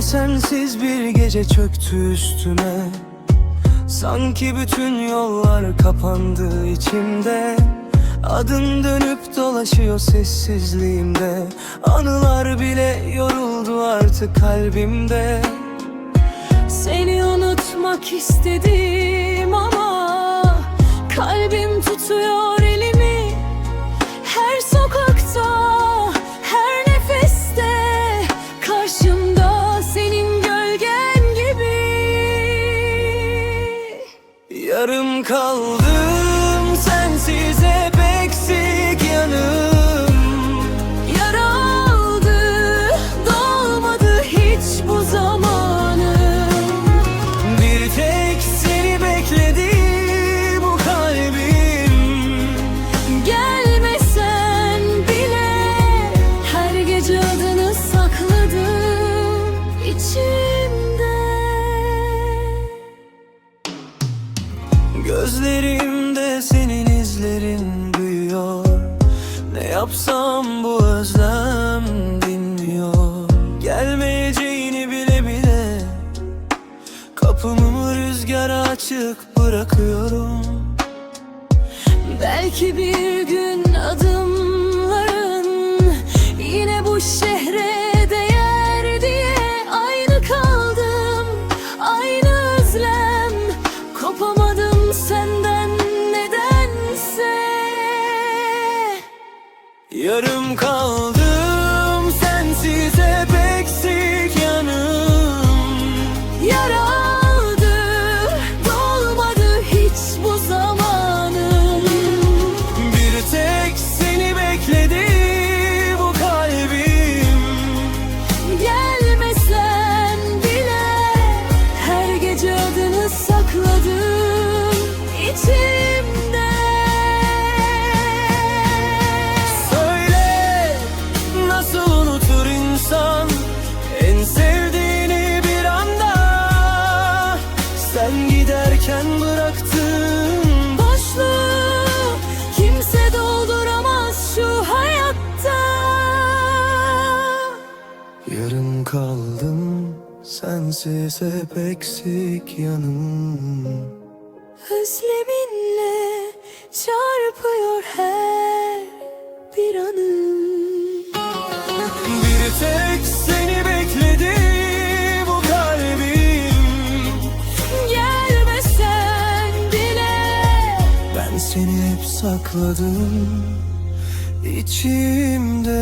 Sensiz bir gece çöktü üstüme. Sanki bütün yollar kapandı içimde. Adın dönüp dolaşıyor sessizliğimde. Anılar bile yoruldu artık kalbimde. Seni unutmak istedim Yarım kaldım Gözlerimde senin izlerin büyüyor. Ne yapsam bu özlem dinmiyor. Gelmeyeceğini bile bile Kapımı rüzgara açık bırakıyorum. Belki bir gün adımların yine bu şehre değer diye aynı kaldım, aynı özlem Yarım kaldım sensiz hep Yarım kaldım sensiz hep eksik yanım. Özleminle çarpıyor her bir anım. Bir tek seni bekledi bu kalbim. Gelmesen bile Ben seni hep sakladım içimde